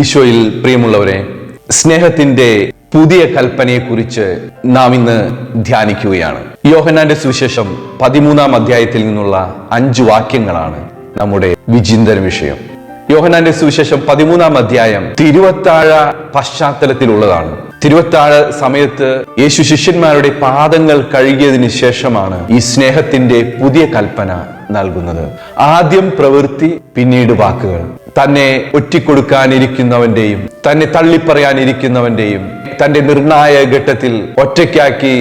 ഈശോയിൽ പ്രിയമുള്ളവരെ സ്നേഹത്തിന്റെ പുതിയ കൽപ്പനയെക്കുറിച്ച് നാം ഇന്ന് ധ്യാനിക്കുകയാണ്. യോഹനാന്റെ സുവിശേഷം പതിമൂന്നാം അധ്യായത്തിൽ നിന്നുള്ള അഞ്ച് വാക്യങ്ങളാണ് നമ്മുടെ വിചിന്തന വിഷയം. യോഹന്നാന്റെ സുവിശേഷം പതിമൂന്നാം അധ്യായം തിരുവത്താഴ പശ്ചാത്തലത്തിലുള്ളതാണ്. തിരുവത്താഴ സമയത്ത് യേശു ശിഷ്യന്മാരുടെ പാദങ്ങൾ കഴുകിയതിന് ശേഷമാണ് ഈ സ്നേഹത്തിന്റെ പുതിയ കൽപ്പന നൽകുന്നത്. ആദ്യം പ്രവൃത്തി പിന്നീട് വാക്കുകൾ. തന്നെ ഒറ്റിക്കൊടുക്കാനിരിക്കുന്നവന്റെയും തന്നെ തള്ളിപ്പറയാനിരിക്കുന്നവന്റെയും തന്റെ നിർണായക ഘട്ടത്തിൽ ഒറ്റയ്ക്കാക്കി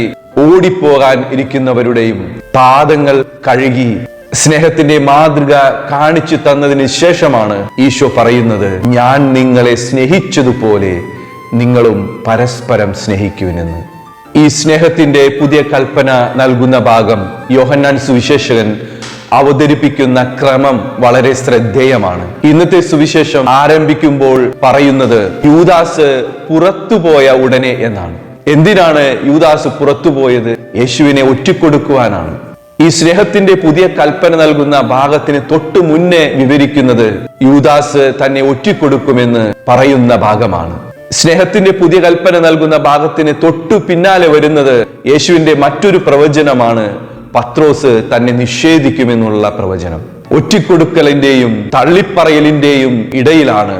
ഓടിപ്പോകാൻ ഇരിക്കുന്നവരുടെയും പാദങ്ങൾ കഴുകി സ്നേഹത്തിന്റെ മാതൃക കാണിച്ചു തന്നതിന് ശേഷമാണ് ഈശോ പറയുന്നത് ഞാൻ നിങ്ങളെ സ്നേഹിച്ചതുപോലെ നിങ്ങളും പരസ്പരം സ്നേഹിക്കുവിനെന്ന്. ഈ സ്നേഹത്തിന്റെ പുതിയ കൽപ്പന നൽകുന്ന ഭാഗം യോഹന്നാൻ സുവിശേഷകൻ അവതരിപ്പിക്കുന്ന ക്രമം വളരെ ശ്രദ്ധേയമാണ്. ഇന്നത്തെ സുവിശേഷം ആരംഭിക്കുമ്പോൾ പറയുന്നത് യൂദാസ് പുറത്തുപോയ ഉടനെ എന്നാണ്. എന്തിനാണ് യൂദാസ് പുറത്തുപോയത്? യേശുവിനെ ഒറ്റിക്കൊടുക്കുവാനാണ്. ഈ സ്നേഹത്തിന്റെ പുതിയ കൽപ്പന നൽകുന്ന ഭാഗത്തിന് തൊട്ടു മുന്നേ വിവരിക്കുന്നത് യൂദാസ് തന്നെ ഒറ്റിക്കൊടുക്കുമെന്ന് പറയുന്ന ഭാഗമാണ്. സ്നേഹത്തിന്റെ പുതിയ കൽപ്പന നൽകുന്ന ഭാഗത്തിന് തൊട്ടു പിന്നാലെ വരുന്നത് യേശുവിന്റെ മറ്റൊരു പ്രവചനമാണ് പത്രോസ് തന്നെ നിഷേധിക്കുമെന്നുള്ള പ്രവചനം. ഒറ്റിക്കൊടുക്കലിന്റെയും തള്ളിപ്പറയലിന്റെയും ഇടയിലാണ്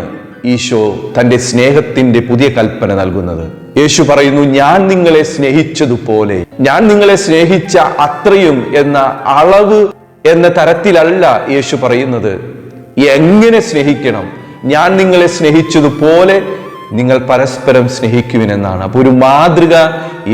ഈശോ തന്റെ സ്നേഹത്തിന്റെ പുതിയ കൽപ്പന നൽകുന്നത്. യേശു പറയുന്നു ഞാൻ നിങ്ങളെ സ്നേഹിച്ചതുപോലെ ഞാൻ നിങ്ങളെ സ്നേഹിച്ച അത്രയും എന്ന അളവ് എന്ന തരത്തിലല്ല യേശു പറയുന്നത്. എങ്ങനെ സ്നേഹിക്കണം? ഞാൻ നിങ്ങളെ സ്നേഹിച്ചതുപോലെ നിങ്ങൾ പരസ്പരം സ്നേഹിക്കുവിനെന്നാണ്. അപ്പോൾ ഒരു മാതൃക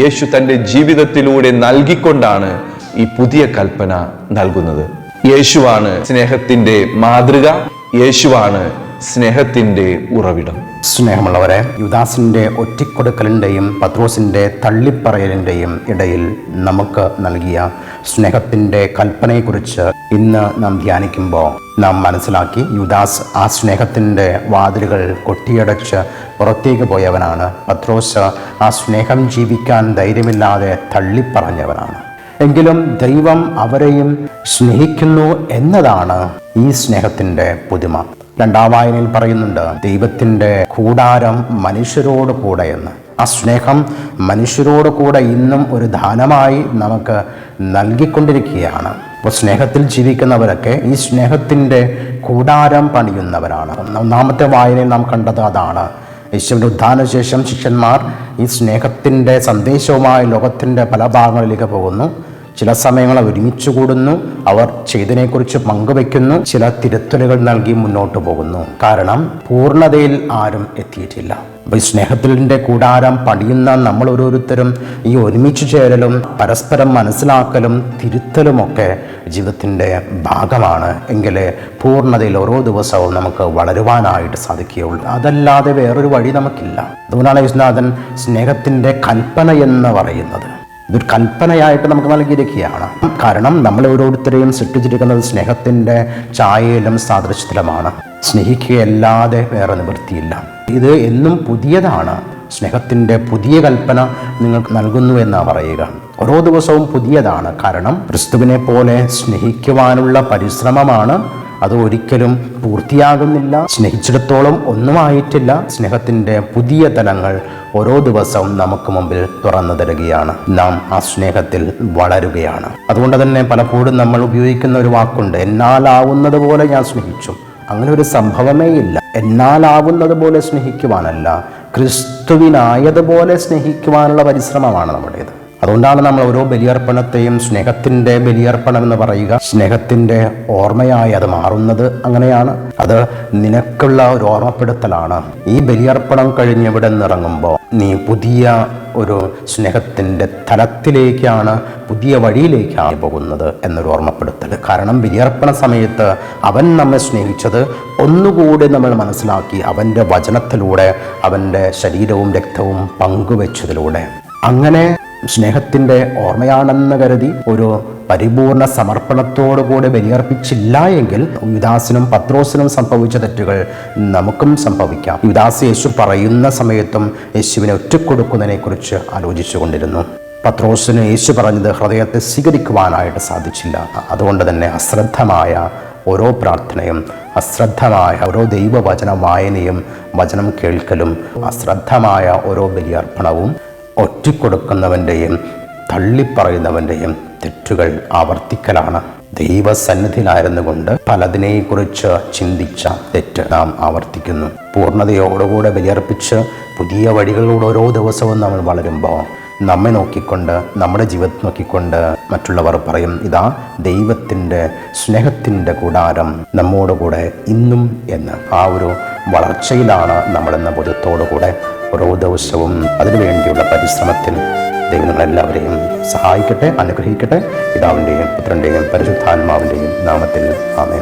യേശു തന്റെ ജീവിതത്തിലൂടെ നൽകിക്കൊണ്ടാണ് ഈ പുതിയ കൽപ്പന നൽകുന്നത്. യേശുവാണ് സ്നേഹത്തിന്റെ മാതൃക. യേശുവാണ് സ്നേഹത്തിന്റെ ഉറവിടം. സ്നേഹമുള്ളവരെ യുദാസിന്റെ ഒറ്റിക്കൊടുക്കലിന്റെയും പത്രോസിന്റെ തള്ളിപ്പറയലിന്റെയും ഇടയിൽ നമുക്ക് നൽകിയ സ്നേഹത്തിന്റെ കൽപ്പനയെക്കുറിച്ച് ഇന്ന് നാം ധ്യാനിക്കുമ്പോൾ നാം മനസ്സിലാക്കി യുദാസ് ആ സ്നേഹത്തിന്റെ വാതിലുകൾ കൊട്ടിയടച്ച് പുറത്തേക്ക് പോയവനാണ്. പത്രോസ് ആ സ്നേഹം ജീവിക്കാൻ ധൈര്യമില്ലാതെ തള്ളിപ്പറഞ്ഞവനാണ്. എങ്കിലും ദൈവം അവരെയും സ്നേഹിക്കുന്നു എന്നതാണ് ഈ സ്നേഹത്തിന്റെ പുതുമ. രണ്ടാം വായനയിൽ പറയുന്നുണ്ട് ദൈവത്തിന്റെ കൂടാരം മനുഷ്യരോട് കൂടെ എന്ന്. ആ സ്നേഹം മനുഷ്യരോട് കൂടെ ഇന്നും ഒരു ദാനമായി നമുക്ക് നൽകിക്കൊണ്ടിരിക്കുകയാണ്. അപ്പോൾ സ്നേഹത്തിൽ ജീവിക്കുന്നവരൊക്കെ ഈ സ്നേഹത്തിന്റെ കൂടാരം പണിയുന്നവരാണ്. ഒന്നാമത്തെ വായനയിൽ നാം കണ്ടത് അതാണ്. യേശുവിന്റെ ഉദ്ധാനശേഷം ശിഷ്യന്മാർ ഈ സ്നേഹത്തിന്റെ സന്ദേശവുമായി ലോകത്തിന്റെ പല ഭാഗങ്ങളിലേക്ക് പോകുന്നു. ചില സമയങ്ങൾ ഒരുമിച്ച് കൂടുന്നു. അവർ ചെയ്തതിനെക്കുറിച്ച് പങ്കുവെക്കുന്നു ചില തിരുത്തലുകൾ നൽകി മുന്നോട്ട് പോകുന്നു. കാരണം പൂർണതയിൽ ആരും എത്തിയിട്ടില്ല. അപ്പോൾ ഈ സ്നേഹത്തിന്റെ കൂടാരം പണിയുന്ന നമ്മൾ ഓരോരുത്തരും ഈ ഒരുമിച്ച് ചേരലും പരസ്പരം മനസ്സിലാക്കലും തിരുത്തലുമൊക്കെ ജീവിതത്തിന്റെ ഭാഗമാണ്. എങ്കിലേ പൂർണതയിൽ ഓരോ ദിവസവും നമുക്ക് വളരുവാനായിട്ട് സാധിക്കുകയുള്ളൂ. അതല്ലാതെ വേറൊരു വഴി നമുക്കില്ല. അതുകൊണ്ടാണ് വിശ്വനാഥൻ സ്നേഹത്തിന്റെ കൽപ്പന എന്ന് പറയുന്നത്. ഇതൊരു കൽപ്പനയായിട്ട് നമുക്ക് നൽകിയിരിക്കുകയാണ്. കാരണം നമ്മൾ ഓരോരുത്തരെയും സൃഷ്ടിച്ചിരിക്കുന്നത് സ്നേഹത്തിന്റെ ഛായയിലും സാദൃശ്യത്തിലുമാണ്. സ്നേഹിക്കുകയല്ലാതെ വേറെ നിവൃത്തിയില്ല. ഇത് എന്നും പുതിയതാണ്. സ്നേഹത്തിന്റെ പുതിയ കൽപ്പന നിങ്ങൾക്ക് നൽകുന്നു എന്നാണ് പറയുക. ഓരോ ദിവസവും പുതിയതാണ്. കാരണം ക്രിസ്തുവിനെ പോലെ സ്നേഹിക്കുവാനുള്ള പരിശ്രമമാണ് അത് ഒരിക്കലും പൂർത്തിയാകുന്നില്ല. സ്നേഹിച്ചിടത്തോളം ഒന്നുമായിട്ടില്ല. സ്നേഹത്തിന്റെ പുതിയ തലങ്ങൾ ഓരോ ദിവസവും നമുക്ക് മുമ്പിൽ തുറന്നു തരികയാണ്. നാം ആ സ്നേഹത്തിൽ വളരുകയാണ്. അതുകൊണ്ട് തന്നെ പലപ്പോഴും നമ്മൾ ഉപയോഗിക്കുന്ന ഒരു വാക്കുണ്ട് എന്നാലാവുന്നത് പോലെ ഞാൻ സ്നേഹിച്ചു. അങ്ങനെ ഒരു സംഭവമേ ഇല്ല. എന്നാലാവുന്നത് പോലെ സ്നേഹിക്കുവാനല്ല ക്രിസ്തുവിനായതുപോലെ സ്നേഹിക്കുവാനുള്ള പരിശ്രമമാണ് നമ്മുടേത്. അതുകൊണ്ടാണ് നമ്മൾ ഓരോ ബലിയർപ്പണത്തെയും സ്നേഹത്തിന്റെ ബലിയർപ്പണം എന്ന് പറയുക. സ്നേഹത്തിന്റെ ഓർമ്മയായി അത് മാറുന്നത് അങ്ങനെയാണ്. അത് നിനക്കുള്ള ഒരു ഓർമ്മപ്പെടുത്തലാണ്. ഈ ബലിയർപ്പണം കഴിഞ്ഞ് ഇവിടെ നിന്നിറങ്ങുമ്പോൾ നീ പുതിയ ഒരു സ്നേഹത്തിന്റെ തലത്തിലേക്കാണ് പുതിയ വഴിയിലേക്കാണ് പോകുന്നത് എന്നൊരു ഓർമ്മപ്പെടുത്തൽ. കാരണം ബലിയർപ്പണ സമയത്ത് അവൻ നമ്മെ സ്നേഹിച്ചത് ഒന്നുകൂടി നമ്മൾ മനസ്സിലാക്കി അവന്റെ വചനത്തിലൂടെ അവന്റെ ശരീരവും രക്തവും പങ്കുവെച്ചതിലൂടെ. അങ്ങനെ സ്നേഹത്തിന്റെ ഓർമ്മയാണെന്ന് കരുതി ഒരു പരിപൂർണ സമർപ്പണത്തോടുകൂടി ബലിയർപ്പിച്ചില്ല എങ്കിൽ യുദാസിനും പത്രോസിനും സംഭവിച്ച തെറ്റുകൾ നമുക്കും സംഭവിക്കാം. യുദാസ് യേശു പറയുന്ന സമയത്തും യേശുവിനെ ഒറ്റക്കൊടുക്കുന്നതിനെക്കുറിച്ച് ആലോചിച്ചു കൊണ്ടിരുന്നു. പത്രോസിന് യേശു പറഞ്ഞത് ഹൃദയത്തെ സ്വീകരിക്കുവാനായിട്ട് സാധിച്ചില്ല. അതുകൊണ്ട് തന്നെ അശ്രദ്ധമായ ഓരോ പ്രാർത്ഥനയും അശ്രദ്ധമായ ഓരോ ദൈവവചന വായനയും വചനം കേൾക്കലും അശ്രദ്ധമായ ഓരോ ബലിയർപ്പണവും ഒറ്റിക്കൊടുക്കുന്നവന്റെയും തള്ളിപ്പറയുന്നവന്റെയും തെറ്റുകൾ ആവർത്തിക്കലാണ്. ദൈവസന്നിധിയിലായിരുന്നു കൊണ്ട് പലതിനെക്കുറിച്ച് ചിന്തിച്ച തെറ്റ് നാം ആവർത്തിക്കുന്നു. പൂർണതയോടുകൂടെ ബലിയർപ്പിച്ച് പുതിയ വഴികളിലൂടെ ഓരോ ദിവസവും നമ്മൾ വളരുമ്പോൾ നമ്മെ നോക്കിക്കൊണ്ട് നമ്മുടെ ജീവിതത്തെ നോക്കിക്കൊണ്ട് മറ്റുള്ളവർ പറയും ഇതാ ദൈവത്തിന്റെ സ്നേഹത്തിന്റെ കൂടാരം നമ്മോടുകൂടെ ഇന്നും എന്ന്. ആ ഒരു വളർച്ചയിലാണ് നമ്മളെന്ന ബോധ്യത്തോടു കൂടെ ഓരോ ദിവസവും അതിനുവേണ്ടിയുള്ള പരിശ്രമത്തിൽ ദൈവങ്ങളെല്ലാവരെയും സഹായിക്കട്ടെ അനുഗ്രഹിക്കട്ടെ. പിതാവിന്റെയും പുത്രന്റെയും പരിശുദ്ധാത്മാവിന്റെയും നാമത്തിൽ ആമേ